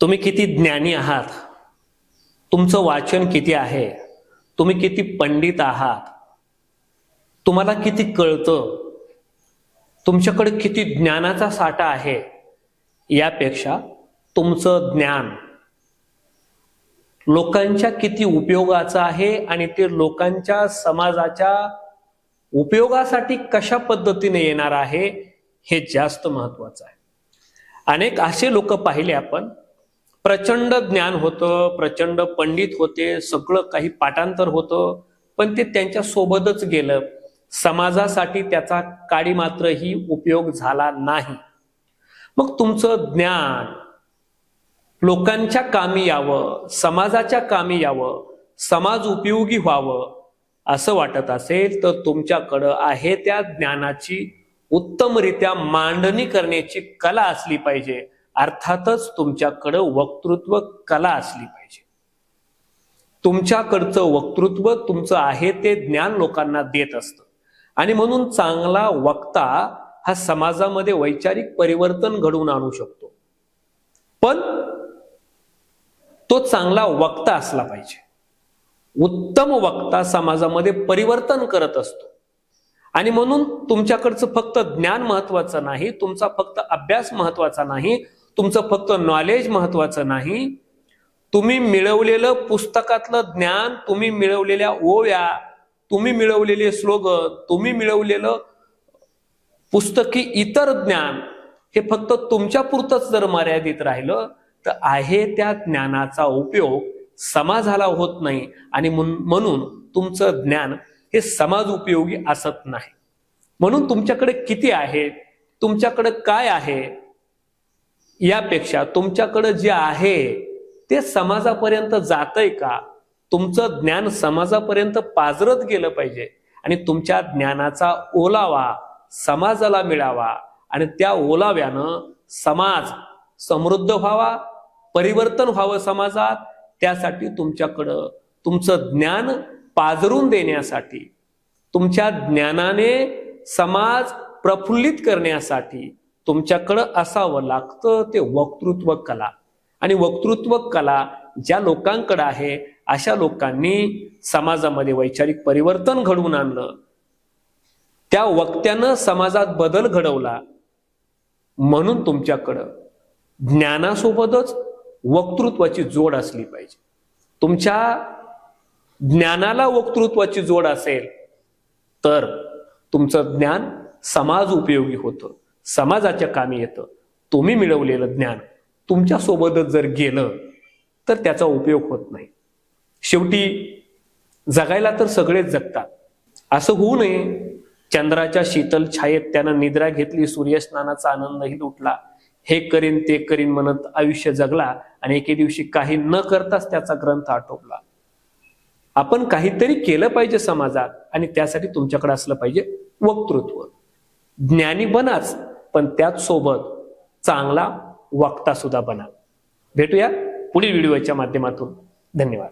तुम्ही किती ज्ञानी आहात? तुमचं वाचन किती आहे? तुम्ही किती पंडित आहात? तुम्हाला किती कळतं? तुमच्याकडे किती ज्ञानाचा साठा आहे? यापेक्षा तुमचं ज्ञान. लोकांच्या किती उपयोगाचं आहे आणि ते लोकांच्या समाजाच्या उपयोगासाठी कशा पद्धतीने येणार आहे हे जास्त महत्वाचं आहे. अनेक असे लोक पाहिले आपण प्रचंड ज्ञान होतं प्रचंड पंडित होते सगळं काही पाठांतर होतं पण ते त्यांच्या सोबतच गेलं. समाजासाठी त्याचा काडी मात्रही उपयोग झाला नाही. मग तुमचं ज्ञान लोकांच्या कामी यावं समाजाच्या कामी यावं समाज उपयोगी व्हावं असं वाटत असेल तर तुमच्याकडं आहे त्या ज्ञानाची उत्तमरित्या मांडणी करण्याची कला असली पाहिजे. अर्थातच तुमच्याकडं वक्तृत्व कला असली पाहिजे. तुमच्याकडचं वक्तृत्व तुमचं आहे ते ज्ञान लोकांना देत असतं. आणि म्हणून चांगला वक्ता हा समाजामध्ये वैचारिक परिवर्तन घडवून आणू शकतो. पण तो चांगला वक्ता असला पाहिजे. उत्तम वक्ता समाजामध्ये परिवर्तन करत असतो. आणि म्हणून तुमच्याकडचं फक्त ज्ञान महत्वाचं नाही तुमचा फक्त अभ्यास महत्त्वाचा नाही तुमचं फक्त नॉलेज महत्वाचं नाही. तुम्ही मिळवलेलं पुस्तकातलं ज्ञान तुम्ही मिळवलेल्या ओव्या तुम्ही मिळवलेले स्लोगन तुम्ही मिळवलेलं पुस्तकी इतर ज्ञान हे फक्त तुमच्या पुरतच जर मर्यादित राहिलं तर आहे त्या ज्ञानाचा उपयोग समाजाला होत नाही. आणि म्हणून तुमचं ज्ञान हे समाज उपयोगी असत नाही. म्हणून तुमच्याकडे किती आहे? तुमच्याकडे काय आहे? यापेक्षा तुमच्याकडं जे आहे ते समाजापर्यंत जातंय का? तुमचं ज्ञान समाजापर्यंत पाजरत गेलं पाहिजे. आणि तुमच्या ज्ञानाचा ओलावा समाजाला मिळावा. आणि त्या ओलाव्यानं समाज समृद्ध व्हावा परिवर्तन व्हावं समाजात. त्यासाठी तुमच्याकडं तुमचं ज्ञान पाजरून देण्यासाठी तुमच्या ज्ञानाने समाज प्रफुल्लित करण्यासाठी तुमच्याकडं असावं लागतं ते वक्तृत्व कला. आणि वक्तृत्व कला ज्या लोकांकडे आहे अशा लोकांनी समाजामध्ये वैचारिक परिवर्तन घडवून आणलं. त्या वक्त्यानं समाजात बदल घडवला. म्हणून तुमच्याकडं ज्ञानासोबतच वक्तृत्वाची जोड असली पाहिजे. तुमच्या ज्ञानाला वक्तृत्वाची जोड असेल तर तुमचं ज्ञान समाज उपयोगी होतं. समाजाच्या कामी येतं. तुम्ही मिळवलेलं ज्ञान तुमच्यासोबतच जर गेलं तर त्याचा उपयोग होत नाही. शेवटी जगायला तर सगळेच जगतात. असं होऊ नये. चंद्राच्या शीतल छायेत त्यानं निद्रा घेतली सूर्यस्नानाचा आनंदही लुटला. हे करीन ते करीन म्हणत आयुष्य जगला आणि एके दिवशी काही न करताच त्याचा ग्रंथ आटोपला. आपण काहीतरी केलं पाहिजे समाजात आणि त्यासाठी तुमच्याकडे असलं पाहिजे वक्तृत्व. ज्ञानी बनाच. पण त्याचसोबत चांगला वक्ता सुद्धा बना. भेटूया पुढील व्हिडिओच्या माध्यमातून. धन्यवाद.